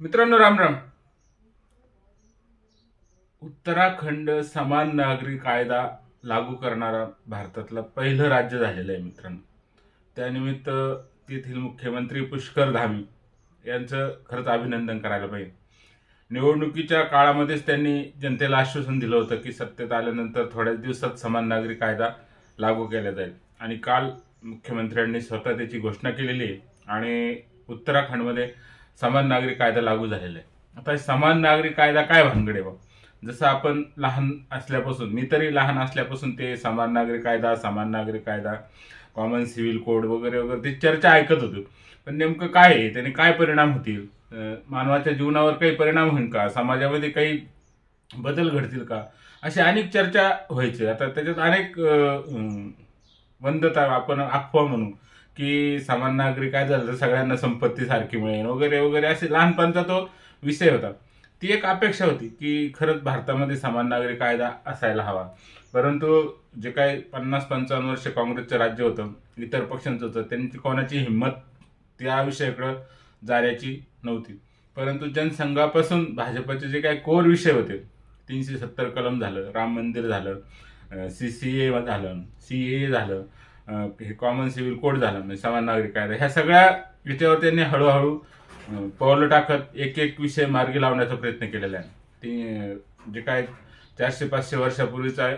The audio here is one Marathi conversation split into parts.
मित्रांनो राम राम. उत्तराखंड समान नागरी कायदा लागू करणारा भारतातलं पहिलं राज्य झालेलं आहे मित्रांनो. त्यानिमित्त तेथील मुख्यमंत्री पुष्कर धामी यांचं खरंच अभिनंदन करायला पाहिजे. निवडणुकीच्या काळामध्येच त्यांनी जनतेला आश्वासन दिलं होतं की सत्तेत आल्यानंतर थोड्याच दिवसात समान नागरी कायदा लागू केला जाईल. आणि काल मुख्यमंत्र्यांनी स्वतः त्याची घोषणा केलेली आहे. आणि उत्तराखंडमध्ये समान नागरी कायदा लागू झालेला आहे. आता हे समान नागरी कायदा काय भानगडे बा जसं आपण लहान असल्यापासून मी तरी लहान असल्यापासून ते समान नागरी कायदा समान नागरी कायदा कॉमन सिव्हिल कोड वगैरे वगैरे ते चर्चा ऐकत होतो. पण नेमकं काय आहे? त्याने काय परिणाम होतील? मानवाच्या जीवनावर काही परिणाम होईल का? समाजामध्ये काही बदल घडतील का? अशा अनेक चर्चा व्हायची. आता त्याच्यात अनेक वंदता आपण अफवा म्हणू की समान नागरिक काय झालं तर सगळ्यांना संपत्ती सारखी मिळेल वगैरे वगैरे असे लहानपणचा तो विषय होता. ती एक अपेक्षा होती की खरंच भारतामध्ये समान नागरी कायदा असायला हवा. परंतु जे काही पन्नास पंचावन्न वर्ष काँग्रेसचं राज्य होतं इतर पक्षांचं होतं त्यांची कोणाची हिंमत त्या विषयाकडं जाण्याची नव्हती. परंतु जनसंघापासून भाजपचे जे काही कोर विषय होते तीनशे सत्तर कलम झालं राम मंदिर झालं सी सी ए झालं सी ए झालं हे कॉमन सिव्हिल कोड झालं म्हणजे समान नागरिक कायदा ह्या सगळ्या विषयावर त्यांनी हळूहळू पावलं टाकत एक एक विषय मार्गी लावण्याचा प्रयत्न केलेला आहे. ती जे काय चारशे पाचशे वर्षापूर्वीचा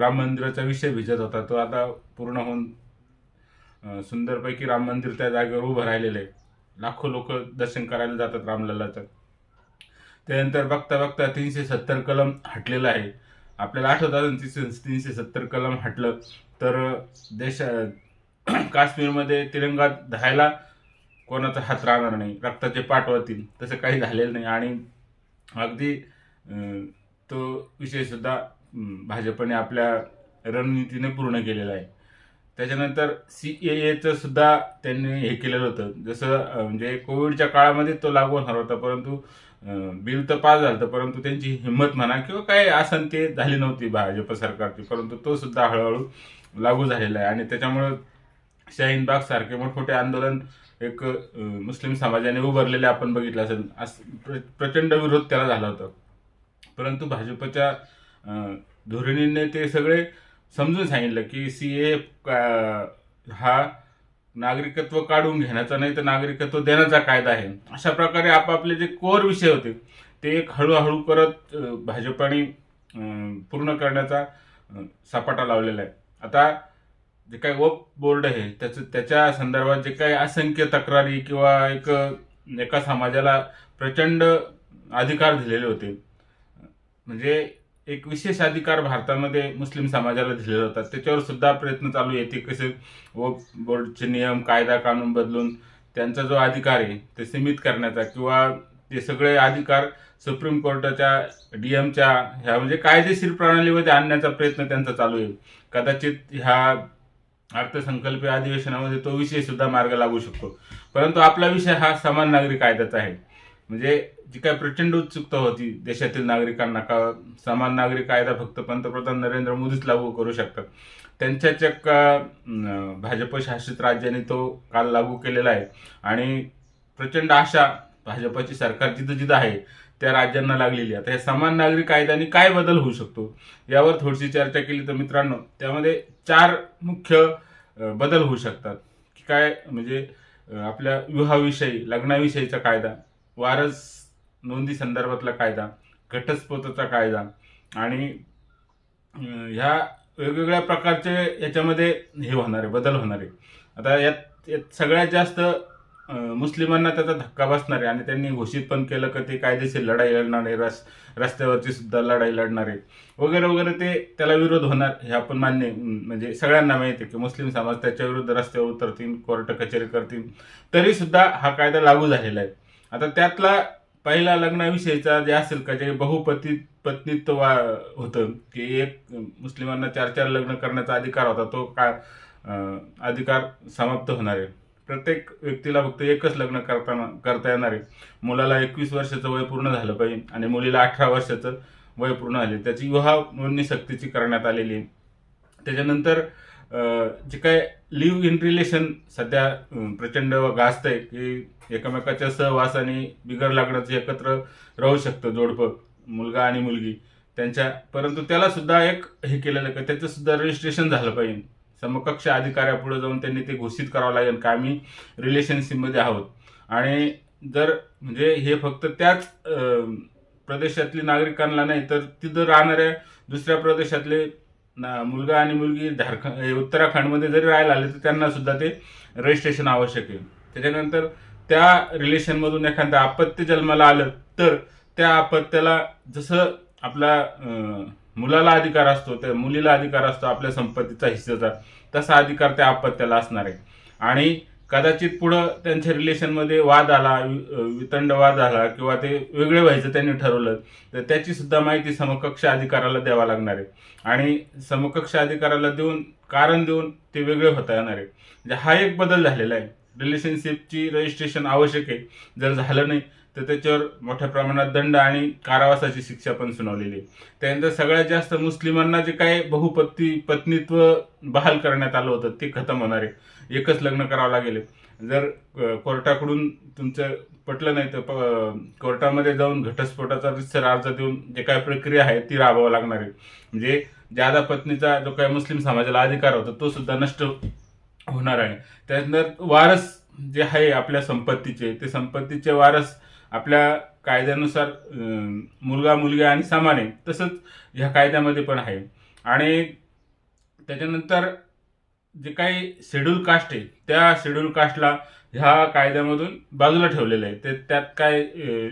राम मंदिराचा विषय भिजत होता तो आता पूर्ण होऊन सुंदरपैकी राम मंदिर त्या जागेवर उभं राहिलेलं आहे. लाखो लोक दर्शन करायला जातात रामलल्लाचं. त्यानंतर बघता बघता तीनशे सत्तर कलम हटलेलं आहे. आपल्याला आठवत तीनशे तीनशे सत्तर कलम हटलं. तर देश काश्मीरमध्ये तिरंगा धायला कोणाचा हात राहणार नाही. रक्ताचे पाठवतील तसं काही झालेलं नाही. आणि अगदी तो विषयसुद्धा भाजपने आपल्या रणनीतीने पूर्ण केलेला आहे. त्याच्यानंतर सी ए एचं सुद्धा त्यांनी हे केलेलं होतं. जसं म्हणजे कोविडच्या काळामध्ये तो लागू होणार होता. परंतु बिल तर पास झालं होतं, परंतु त्यांची हिंमत म्हणा किंवा काय आसन ते झाली नव्हती भाजप सरकारची. परंतु तो सुद्धा हळूहळू लागू झालेला आहे. आणि त्याच्यामुळं शाहीन बाग सारखे मोठमोठे आंदोलन एक मुस्लिम समाजाने उभारलेले आपण बघितलं असेल. असं प्र- प्रचंड विरोध त्याला झाला होता. परंतु भाजपच्या धोरणींनी धोरणीने ते सगळे समजून सांगितलं की सी ए हा नागरिकत्व काढून घेण्याचा नाही तर नागरिकत्व देण्याचा कायदा आहे. अशा प्रकारे आपापले जे कोर विषय होते ते एक हळूहळू करत भाजपाने पूर्ण करण्याचा सपाटा लावलेला आहे. आता जे काही वप बोर्ड आहे त्याचं त्याच्या संदर्भात जे काही असंख्य तक्रारी किंवा एक एका समाजाला प्रचंड अधिकार दिलेले होते. म्हणजे एक विशेष अधिकार भारतामध्ये मुस्लिम समाजाला दिलेला होता. त्याच्यावर सुद्धा प्रयत्न चालू येते कसे वप बोर्डचे नियम कायदा कानून बदलून त्यांचा जो अधिकार आहे ते सीमित करण्याचा किंवा ते सगळे अधिकार सुप्रीम कोर्टाच्या डीएमच्या ह्या म्हणजे कायदेशीर प्रणालीमध्ये आणण्याचा प्रयत्न त्यांचा चालू आहे. कदाचित ह्या अर्थसंकल्पीय अधिवेशनामध्ये तो विषय सुद्धा मार्ग लागू शकतो. परंतु आपला विषय हा समान नागरी कायद्याचा आहे. म्हणजे जी काय प्रचंड उत्सुकता होती देशातील नागरिकांना का समान नागरी कायदा फक्त पंतप्रधान नरेंद्र मोदीच लागू करू शकतात. त्यांच्या चक्क भाजप शासित राज्याने तो काल लागू केलेला आहे. आणि प्रचंड आशा भाजपची सरकार जिथं जिथं आहे त्या राज्यांना लागलेली. आता या समान नागरी कायद्याने काय बदल होऊ शकतो? यावर थोडीशी चर्चा केली तर मित्रांनो त्यामध्ये चार मुख्य बदल होऊ शकतात. की काय? म्हणजे आपल्या विवाहाविषयी लग्नाविषयीचा कायदा वारस नोंदी संदर्भातला कायदा घटस्फोटाचा कायदा आणि ह्या वेगवेगळ्या प्रकारचे याच्यामध्ये हे होणार आहे बदल होणार. आहे आता यात यात सगळ्यात जास्त मुस्लिमांना त्याचा धक्का बसणार आहे आणि त्यांनी घोषित पण केलं की ते कायदेशीर लढाई लढणार आहे रस रस्त्यावरची सुद्धा लढाई लढणार आहे. वगैरे वगैरे ते त्याला विरोध होणार हे आपण मान्य म्हणजे सगळ्यांना माहिती आहे की मुस्लिम समाज त्याच्या विरुद्ध रस्त्यावर उतरतील कोर्ट कचेरी करतील. तरी सुद्धा हा कायदा लागू झालेला आहे. आता त्यातला पहिला लग्नाविषयीचा जे असेल का जे बहुपती पत्नीत्व वा- होतं की एक मुस्लिमांना चार चार लग्न करण्याचा अधिकार होता तो का अधिकार समाप्त होणार आहे. प्रत्येक व्यक्तीला फक्त एकच लग्न करताना करता येणार आहे. मुलाला एकवीस वर्षाचं वय पूर्ण झालं पाहिजे आणि मुलीला अठरा वर्षाचं वय पूर्ण झाले. त्याची विवाह नोंदणी सक्तीची करण्यात आलेली आहे. त्याच्यानंतर जे काय लिव्ह इन रिलेशन सध्या प्रचंड गाजत आहे की एकमेकाच्या सहवास आणि बिगर लग्नाचं एकत्र राहू शकतं जोडपं मुलगा आणि मुलगी. त्यांच्या परंतु त्याला सुद्धा एक हे केलेलं का? त्याचं सुद्धा रजिस्ट्रेशन झालं पाहिजे. समकक्ष अधिकाऱ्यापुढे जाऊन त्यांनी ते घोषित करावं लागेल का आम्ही रिलेशनशिपमध्ये आहोत. आणि जर म्हणजे हे फक्त त्याच प्रदेशातली नागरिकांना नाही तर तिथं राहणाऱ्या दुसऱ्या प्रदेशातले ना- मुलगा आणि मुलगी झारखंड हे उत्तराखंडमध्ये जरी राहायला आले तर त्यांना सुद्धा ते रजिस्ट्रेशन आवश्यक आहे. त्याच्यानंतर त्या रिलेशनमधून एखादं आपत्य जन्माला आलं तर त्या आपत्त्याला जसं आपला मुलाला अधिकार असतो त्या मुलीला अधिकार असतो आपल्या संपत्तीचा हिस्सेचा. तसा अधिकार त्या अपत्याला असणार आहे. आणि कदाचित पुढं त्यांच्या रिलेशनमध्ये वाद आला वि- वितंड वाद आला किंवा ते वेगळे व्हायचं त्यांनी ठरवलं तर त्याची सुद्धा माहिती समकक्ष अधिकाराला द्यावा लागणार आहे. आणि समकक्ष अधिकाराला देऊन कारण देऊन ते वेगळे होता येणार आहे. म्हणजे हा एक बदल झालेला आहे. रिलेशनशिपची रजिस्ट्रेशन आवश्यक आहे. जर झालं नाही तर त्याच्यावर मोठ्या प्रमाणात दंड आणि कारावासाची शिक्षा पण सुनावलेली आहे. त्यानंतर सगळ्यात जास्त मुस्लिमांना जे काय बहुपत्नी पत्नीत्व बहाल करण्यात आलं होतं ते खतम होणार आहे. एकच लग्न करावं लागेल जर कोर्टाकडून तुमचं पटलं नाही तर प- कोर्टामध्ये जाऊन घटस्फोटाचा रितसर अर्ज देऊन जे काय प्रक्रिया आहे ती राबवावं लागणार आहे. म्हणजे ज्यादा पत्नीचा जो काय मुस्लिम समाजाला अधिकार होता तो सुद्धा नष्ट होणार आहे. त्यानंतर वारस जे आहे आपल्या संपत्तीचे ते संपत्तीचे वारस आपल्या कायद्यानुसार मुलगा मुलगा मुलगी आणि समान आहे तसंच ह्या कायद्यामध्ये पण आहे. आणि त्याच्यानंतर जे काही शेड्यूल कास्ट आहे त्या शेड्यूल कास्टला ह्या कायद्यामधून बाजूला ठेवलेलं आहे. ते त्यात काय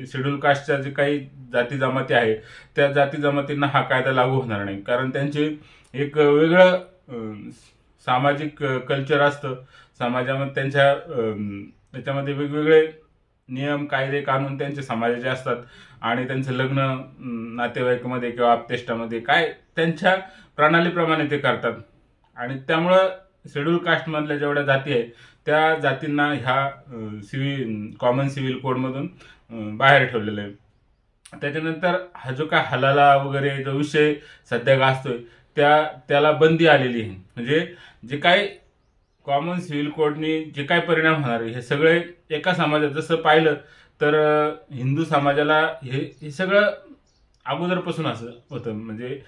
शेड्यूल कास्टच्या जे काही जाती जमाती आहे त्या जाती जमातींना हा कायदा लागू होणार नाही. कारण त्यांचे एक वेगळं सामाजिक कल्चर असतं. समाजामध्ये त्यांच्या त्याच्यामध्ये वेगवेगळे नियम कायदे कानून त्यांचे समाजाचे असतात. आणि त्यांचं लग्न नातेवाईकमध्ये किंवा आपतेष्टामध्ये काय त्यांच्या प्रणालीप्रमाणे ते करतात. आणि त्यामुळं शेड्यूल कास्टमधल्या जेवढ्या जाती आहेत त्या जातींना ह्या सिव्हिल कॉमन सिव्हिल कोडमधून बाहेर ठेवलेलं आहे. त्याच्यानंतर हा जो काय हलाला वगैरे जो विषय सध्या गाजतोय त्या त्याला बंदी आलेली आहे. म्हणजे जे काही कॉमन सिव्हिल कोडनी जे काय परिणाम होणार आहे हे सगळे एका समाजात जसं पाहिलं तर हिंदू समाजाला हे हे सगळं अगोदरपासून असं होतं. म्हणजे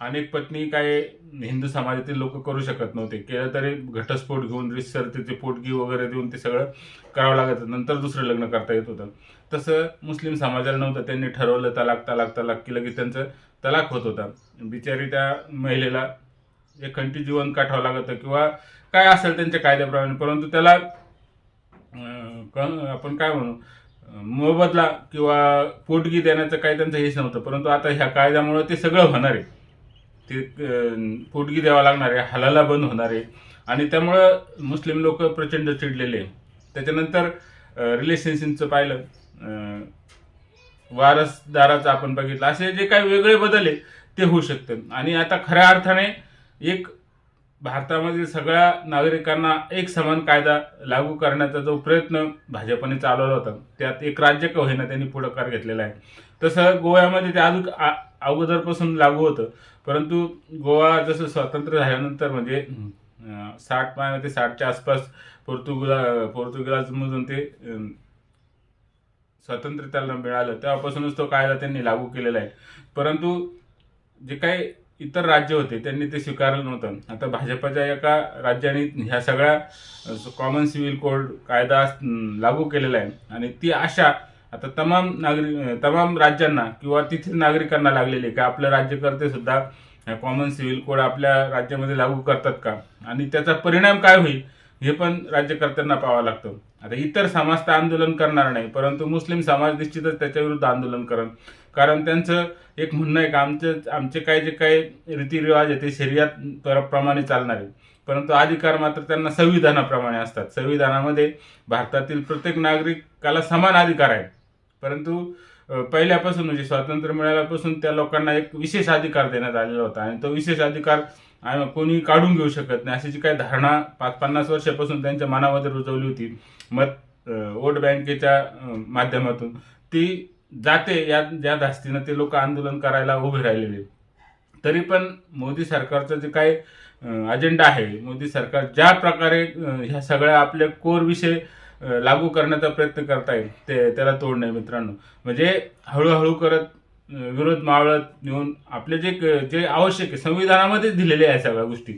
अनेक पत्नी काय हिंदू समाजातील लोक करू शकत नव्हते. केलं तरी घटस्फोट घेऊन रिसर तिथे पोटगी वगैरे देऊन ते सगळं करावं लागत नंतर दुसरं लग्न करता येत होतं. तसं मुस्लिम समाजाला नव्हतं. त्यांनी ठरवलं तलाक तलाक तलाक केलं की त्यांचं तलाक होत होता. बिचारी त्या महिलेला एक खंटी जीवन काठावं लागतं किंवा काय असेल त्यांच्या कायद्याप्रमाणे परंतु त्याला क- आपण काय म्हणू मोबदला किंवा पोटगी देण्याचं काही त्यांचं हेच नव्हतं परंतु आता ह्या कायद्यामुळे ते सगळं होणार आहे. ते पोटगी द्यावं लागणार आहे हलाला बंद होणार आहे. आणि त्यामुळं मुस्लिम लोक प्रचंड चिडलेले आहे त्याच्यानंतर रिलेशनशिपचं पाहिलं वारसदाराचं आपण बघितलं असे जे काही वेगळे बदल आहे ते होऊ शकतात. आणि आता खऱ्या अर्थाने एक भारतामधील सगळ्या नागरिकांना एक समान कायदा लागू करण्याचा जो प्रयत्न भाजपने चालवला होता त्यात एक राज्य का होईना त्यांनी पुढाकार घेतलेला आहे. तसं गोव्यामध्ये ते अजून आ- अगोदरपासून लागू होतं परंतु गोवा जसं स्वातंत्र्य झाल्यानंतर म्हणजे साठ मा- ते साठच्या आसपास पोर्तुगुला पोर्तुगाजमधून ते स्वातंत्र्य त्यांना मिळालं. तेव्हापासूनच तो कायदा त्यांनी लागू केलेला आहे. परंतु जे काही इतर राज्य होते त्यांनी ते स्वीकारलं नव्हतं. आता भाजपच्या एका राज्याने ह्या सगळ्या कॉमन सिव्हिल कोड कायदा लागू केलेला आहे. आणि ती आशा आता तमाम नागरिक तमाम राज्यांना किंवा तिथे नागरिकांना लागलेली आहे. का आपले राज्यकर्ते सुद्धा कॉमन सिव्हिल कोड आपल्या राज्यामध्ये लागू करतात का? आणि त्याचा परिणाम काय होईल? हे पण राज्यकर्त्यांना पाहावं लागतं. आता इतर समाज तर आंदोलन करणार नाही परंतु मुस्लिम समाज निश्चितच त्याच्या विरुद्ध आंदोलन करण कारण त्यांचं एक म्हणणं आहे का आमचं आमचे काही जे काही रीतिरिवाज आहे ते शरीरात प्रमाणे चालणारे. परंतु अधिकार मात्र त्यांना संविधानाप्रमाणे असतात. संविधानामध्ये भारतातील प्रत्येक नागरिकाला समान अधिकार आहे परंतु पहिल्यापासून म्हणजे स्वातंत्र्य मिळाल्यापासून त्या लोकांना एक विशेष अधिकार देण्यात आलेला होता आणि तो विशेष अधिकार कोणी काढून घेऊ शकत नाही. अशी जी काही धारणा पाच पन्नास वर्षापासून त्यांच्या मनामध्ये रुजवली होती मत वोट बँकेच्या माध्यमातून ती जाते या ज्या धास्तीनं ते लोक आंदोलन करायला उभे राहिलेले. तरी पण मोदी सरकारचं जे काही अजेंडा आहे मोदी सरकार ज्या प्रकारे ह्या सगळ्या आपल्या कोर विषय लागू करण्याचा प्रयत्न करताय ते त्याला तोड नाही मित्रांनो. म्हणजे हळूहळू करत विरोध मावळत नेऊन आपले जे क- जे आवश्यक आहे संविधानामध्येच दिलेले आहे सगळ्या गोष्टी.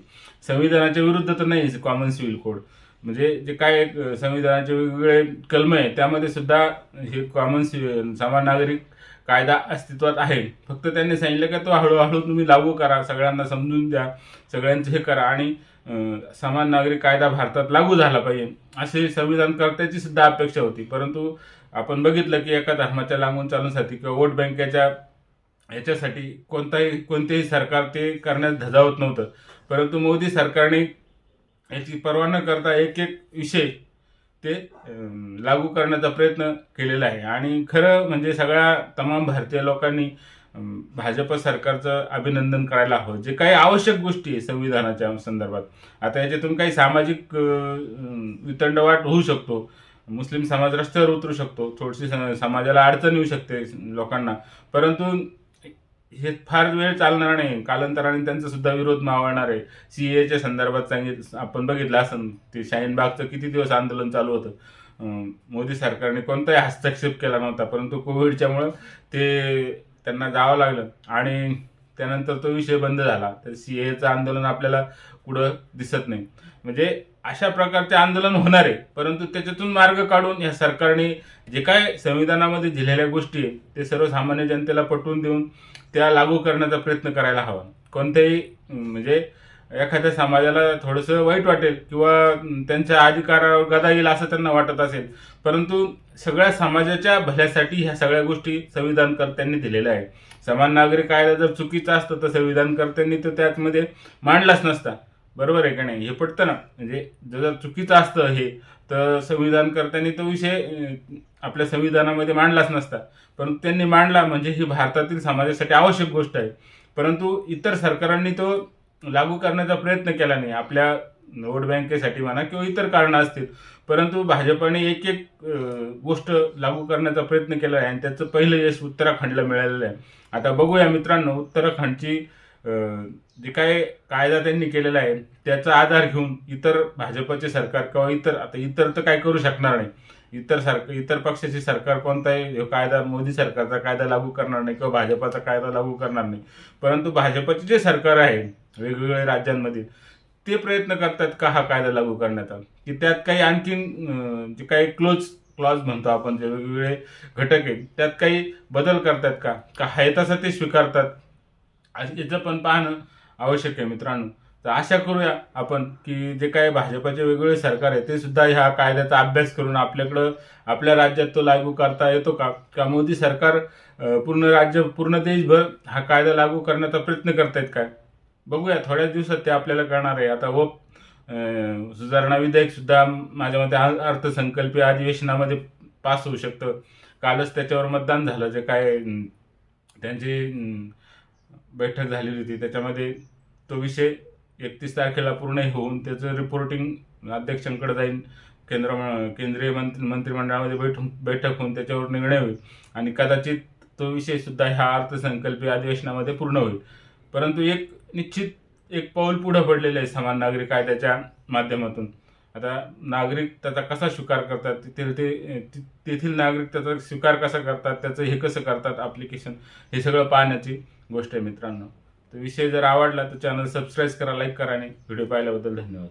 संविधानाच्या विरुद्ध तर नाही कॉमन सिव्हिल कोड म्हणजे जे काय संविधानाचे वेगवेगळे कलम आहे त्यामध्ये सुद्धा हे कॉमन सिव्हिल समान नागरिक कायदा अस्तित्वात आहे. फक्त त्यांनी सांगितलं का तो हळूहळू तुम्ही लागू करा सगळ्यांना समजून द्या सगळ्यांचं हे करा. आणि समान नागरिक कायदा भारतात लागू झाला पाहिजे अशी संविधानकर्त्याची सुद्धा अपेक्षा होती. परंतु आपण बघितलं की एका धर्माच्या लांबून चालण्यासाठी किंवा वोट बँकेच्या याच्यासाठी कोणताही कोणतेही सरकार ते करण्यास धजावत नव्हतं. परंतु मोदी सरकारने याची पर्वा न करता एक एक विषय ते लागू करण्याचा प्रयत्न केलेला आहे. आणि खरं म्हणजे सगळ्या तमाम भारतीय लोकांनी भाजप सरकारचं अभिनंदन करायला हवं. जे काही आवश्यक गोष्टी आहे संविधानाच्या संदर्भात. आता याच्यातून काही सामाजिक वितंडवाट होऊ शकतो. मुस्लिम समाज रस्त्यावर उतरू शकतो. थोडीशी स- समाजाला अडचण येऊ शकते लोकांना. परंतु हे फार वेळ चालणार नाही. कालांतराने त्यांचा सुद्धा विरोध मावळणार आहे. सी एच्या संदर्भात सांगित आपण बघितलं असं ते शाहीनबागचं किती दिवस आंदोलन चालू होतं. मोदी सरकारने कोणताही हस्तक्षेप केला नव्हता. परंतु कोविडच्यामुळं ते त्यांना जावं लागलं. आणि त्यानंतर तो विषय बंद झाला. तर सी एचं आंदोलन आपल्याला कुठं दिसत नाही. म्हणजे अशा प्रकारचे आंदोलन होणार आहे. परंतु त्याच्यातून मार्ग काढून या सरकारने जे काय संविधानामध्ये दिलेल्या गोष्टी आहेत ते सर्वसामान्य जनतेला पटवून देऊन त्या लागू करण्याचा प्रयत्न करायला हवा. कोणत्याही म्हणजे एखाद्या समाजाला थोडंसं वाईट वाटेल किंवा त्यांच्या अधिकारावर गदा येईल असं त्यांना वाटत असेल. परंतु सगळ्या समाजाच्या भल्यासाठी ह्या सगळ्या गोष्टी संविधानकर्त्यांनी दिलेल्या आहे समान नागरिक कायदा जर चुकीचा असतं तर संविधानकर्त्यांनी तो त्यातमध्ये मांडलाच नसता. बरोबर आहे का नाही? हे पटतं ना? म्हणजे जर चुकीचं असतं हे तर संविधानकर्त्यांनी तो विषय आपल्या संविधानामध्ये मांडलाच नसता. परंतु त्यांनी मांडला म्हणजे ही भारतातील समाजासाठी आवश्यक गोष्ट आहे. परंतु इतर सरकारांनी तो लागू करण्याचा प्रयत्न केला नाही. आपल्या वोट बँकेसाठी म्हणा किंवा इतर कारणं असतील. परंतु भाजपाने एक एक गोष्ट लागू करण्याचा प्रयत्न केला आहे आणि त्याचं पहिलं यश उत्तराखंडला मिळालेलं आहे. आता बघूया मित्रांनो उत्तराखंडची जे काय कायदा त्यांनी केलेला आहे त्याचा आधार घेऊन इतर भाजपचे सरकार किंवा इतर आता इतर तर काय करू शकणार नाही. इतर सरकार इतर पक्षाचे सरकार कोणताही ह्यो कायदा मोदी सरकारचा कायदा लागू करणार नाही किंवा भाजपाचा कायदा लागू करणार नाही. परंतु भाजपचे जे सरकार आहे वेगवेगळ्या राज्यांमध्ये ते प्रयत्न करतात का हा कायदा लागू करण्याचा? की त्यात काही आणखीन जे काही क्लोज क्लॉज म्हणतो आपण जे वेगवेगळे घटक आहेत त्यात काही बदल करतात का? का आहे तसं ते स्वीकारतात? याचं पण पाहणं आवश्यक आहे मित्रांनो. तर आशा करूया आपण की जे काही भाजपाचे वेगवेगळे सरकार आहे ते सुद्धा ह्या कायद्याचा अभ्यास करून आपल्याकडं आपल्या राज्यात तो लागू करता येतो का? का मोदी सरकार पूर्ण राज्य पूर्ण देशभर हा कायदा लागू करण्याचा प्रयत्न करतायत काय? बघूया थोड्याच दिवसात ते आपल्याला कळणार आहे. आता हो, व सुधारणा विधेयक सुद्धा माझ्या मते अर्थसंकल्पीय अधिवेशनामध्ये पास होऊ शकतं. कालच त्याच्यावर मतदान झालं जे काय त्यांची बैठक झालेली होती. त्याच्यामध्ये तो विषय एकतीस तारखेला पूर्ण होऊन त्याचं रिपोर्टिंग अध्यक्षांकडे जाईल केंद्र केंद्रीय मंत्री मंत्रिमंडळामध्ये बैठक बैठक होऊन त्याच्यावर निर्णय होईल. आणि कदाचित तो विषय सुद्धा ह्या अर्थसंकल्पीय अधिवेशनामध्ये पूर्ण होईल. परंतु एक निश्चित एक पाऊल पुढे पडलेलं आहे समान नागरिक कायद्याच्या माध्यमातून. आता नागरिक त्याचा कसा स्वीकार करतात? तेथील ते ते- तेथील नागरिक त्याचा स्वीकार कसा करतात? त्याचं हे कसं करतात? ॲप्लिकेशन हे सगळं पाहण्याची गोष्ट आहे मित्रांनो. तर विषय जर आवडला तर चॅनल सबस्क्राईब करा लाईक करा आणि व्हिडिओ पाहिल्याबद्दल धन्यवाद.